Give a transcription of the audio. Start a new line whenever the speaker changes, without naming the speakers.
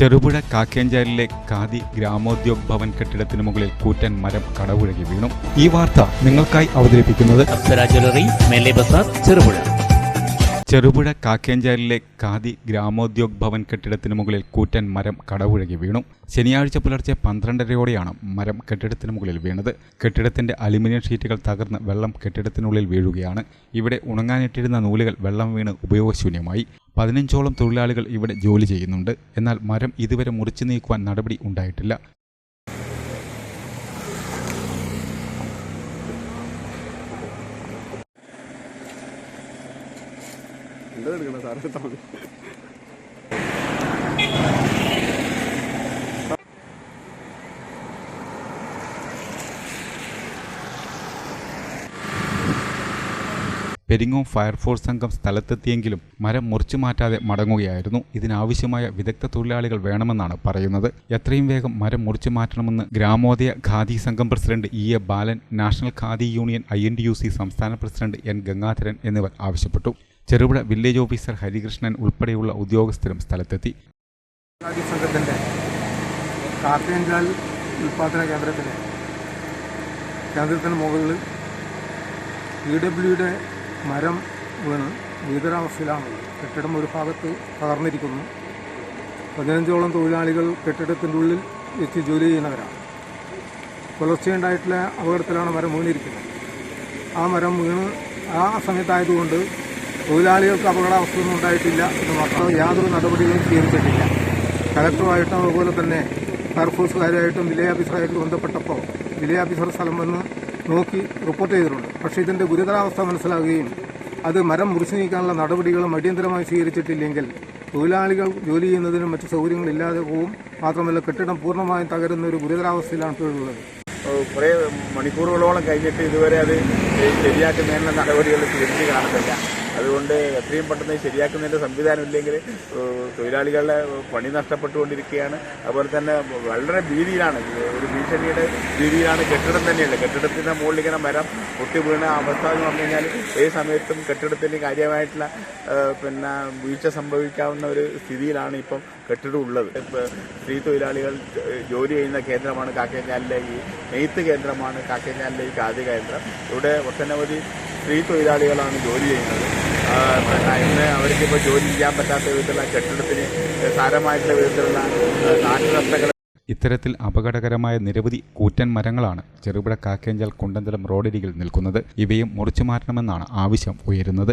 ചെറുപുഴ കാക്കേഞ്ചാലിലെ ഖാദി ഗ്രാമോദ്യോഗ് ഭവൻ കെട്ടിടത്തിന് മുകളിൽ കൂറ്റൻ മരം കടപുഴകി വീണു. ഈ വാർത്ത നിങ്ങൾക്കായി അവതരിപ്പിക്കുന്നത്
ചെറുപുഴ.
ചെറുപുഴ കാക്കേഞ്ചാലിലെ ഖാദി ഗ്രാമോദ്യോഗ് ഭവൻ കെട്ടിടത്തിന് മുകളിൽ കൂറ്റൻ മരം കടപുഴകി വീണു. ശനിയാഴ്ച പുലർച്ചെ പന്ത്രണ്ടരയോടെയാണ് മരം കെട്ടിടത്തിന് മുകളിൽ വീണത്. കെട്ടിടത്തിന്റെ അലുമിനിയം ഷീറ്റുകൾ തകർന്ന് വെള്ളം കെട്ടിടത്തിനുള്ളിൽ വീഴുകയാണ്. ഇവിടെ ഉണങ്ങാനിട്ടിരുന്ന നൂലുകൾ വെള്ളം വീണ് ഉപയോഗശൂന്യമായി. പതിനഞ്ചോളം തൊഴിലാളികൾ ഇവിടെ ജോലി ചെയ്യുന്നുണ്ട്. എന്നാൽ മരം ഇതുവരെ മുറിച്ചു നീക്കുവാൻ നടപടി ഉണ്ടായിട്ടില്ല.
എന്തെടുക്കണം സാറ്
പെരിങ്ങോം ഫയർഫോഴ്സ് സംഘം സ്ഥലത്തെത്തിയെങ്കിലും മരം മുറിച്ചു മാറ്റാതെ മടങ്ങുകയായിരുന്നു. ഇതിനാവശ്യമായ വിദഗ്ധ തൊഴിലാളികൾ വേണമെന്നാണ് പറയുന്നത്. എത്രയും വേഗം മരം മുറിച്ചു മാറ്റണമെന്ന് ഗ്രാമോദയ ഖാദി സംഘം president E A Balan national Khadi union I N D U C സംസ്ഥാന പ്രസിഡന്റ് എൻ ഗംഗാധരൻ എന്നിവർ ആവശ്യപ്പെട്ടു. ചെറുപുഴ വില്ലേജ് ഓഫീസർ ഹരികൃഷ്ണൻ ഉൾപ്പെടെയുള്ള ഉദ്യോഗസ്ഥരും സ്ഥലത്തെത്തി.
ഖാദി ഉൽപ്പാദന കേന്ദ്രത്തിലെ കേന്ദ്രത്തിന് മുകളിൽ ഇ ഡബ്ല്യുടെ മരം വീണ് ഗുരുതരാവസ്ഥയിലാണ് കെട്ടിടം ഒരു ഭാഗത്ത് തകർന്നിരിക്കുന്നു. പതിനഞ്ചോളം തൊഴിലാളികൾ കെട്ടിടത്തിന്റെ ഉള്ളിൽ വെച്ച് ജോലി ചെയ്യുന്നവരാണ്. പുലർച്ചെയുണ്ടായിട്ടുള്ള അപകടത്തിലാണ് മരം വീണിരിക്കുന്നത്. ആ മരം വീണ് ആ സമയത്തായതുകൊണ്ട് തൊഴിലാളികൾക്ക് അപകടാവസ്ഥയൊന്നും ഉണ്ടായിട്ടില്ല എന്ന് മാത്രം യാതൊരു നടപടികളും സ്വീകരിച്ചിട്ടില്ല. കലക്ടറുമായിട്ടും അതുപോലെ തന്നെ ഫയർഫോഴ്സുകാരുമായിട്ടും വില്ലേജ് ഓഫീസറായിട്ടും ബന്ധപ്പെട്ടപ്പോൾ വില്ലേജ് ഓഫീസർ സ്ഥലം വന്ന് നോക്കി റിപ്പോർട്ട് ചെയ്തിട്ടുണ്ട്. പക്ഷേ ഇതിന്റെ ഗുരുതരാവസ്ഥ മനസ്സിലാകുകയും അത് മരം മുറിച്ചു നീക്കാനുള്ള നടപടികളും അടിയന്തരമായി സ്വീകരിച്ചിട്ടില്ലെങ്കിൽ തൊഴിലാളികൾ ജോലി ചെയ്യുന്നതിനും മറ്റ് സൗകര്യങ്ങളില്ലാതെ പോവും. മാത്രമല്ല കെട്ടിടം പൂർണമായും തകരുന്ന ഒരു ഗുരുതരാവസ്ഥയിലാണ് ഇപ്പോഴുള്ളത്
കുറേ മണിക്കൂറുകളോളം കഴിഞ്ഞിട്ട് ഇതുവരെ അത് ശരിയാക്കുന്നതിനുള്ള നടപടികൾ സ്വീകരിച്ച് കാണുന്നില്ല. അതുകൊണ്ട് എത്രയും പെട്ടെന്ന് ശരിയാക്കുന്നതിന്റെ സംവിധാനം ഇല്ലെങ്കിൽ തൊഴിലാളികളുടെ പണി നഷ്ടപ്പെട്ടുകൊണ്ടിരിക്കുകയാണ്. അതുപോലെ തന്നെ വളരെ ഭീതിയിലാണ്. ഒരു ഭീഷണിയുടെ ഭീതിയിലാണ് കെട്ടിടം തന്നെയുള്ളത്. കെട്ടിടത്തിന്റെ മുകളിൽ ഇങ്ങനെ മരം പൊട്ടി വീണ അവസ്ഥ എന്ന് പറഞ്ഞു കഴിഞ്ഞാൽ ഏത് സമയത്തും കെട്ടിടത്തിന് കാര്യമായിട്ടുള്ള പിന്നെ വീഴ്ച സംഭവിക്കാവുന്ന ഒരു സ്ഥിതിയിലാണ് ഇപ്പം കെട്ടിടം ഉള്ളത്. സ്ത്രീ തൊഴിലാളികൾ ജോലി ചെയ്യുന്ന കേന്ദ്രമാണ് കാക്കേഞ്ഞാലിലെ ഈ നെയ്ത്ത് കേന്ദ്രമാണ് കാക്കേഞ്ഞാലിലെ ഈ ഖാദി കേന്ദ്രം. ഇവിടെ ഒട്ടനവധി സ്ത്രീ തൊഴിലാളികളാണ് ജോലി ചെയ്യുന്നത്. ഇന്ന് അവർക്കിപ്പോൾ ജോലി ചെയ്യാൻ പറ്റാത്ത വിധത്തിലുള്ള കെട്ടിടത്തിന് സാരമായിട്ടുള്ള വിധത്തിലുള്ള ഏഹ്,
ഇത്തരത്തിൽ അപകടകരമായ നിരവധി കൂറ്റൻ മരങ്ങളാണ് ചെറുപുഴ കാക്കേഞ്ചാൽ കുണ്ടന്തലം റോഡരികിൽ നിൽക്കുന്നത്. ഇവയും മുറിച്ചു മാറ്റണമെന്നാണ് ആവശ്യം ഉയരുന്നത്.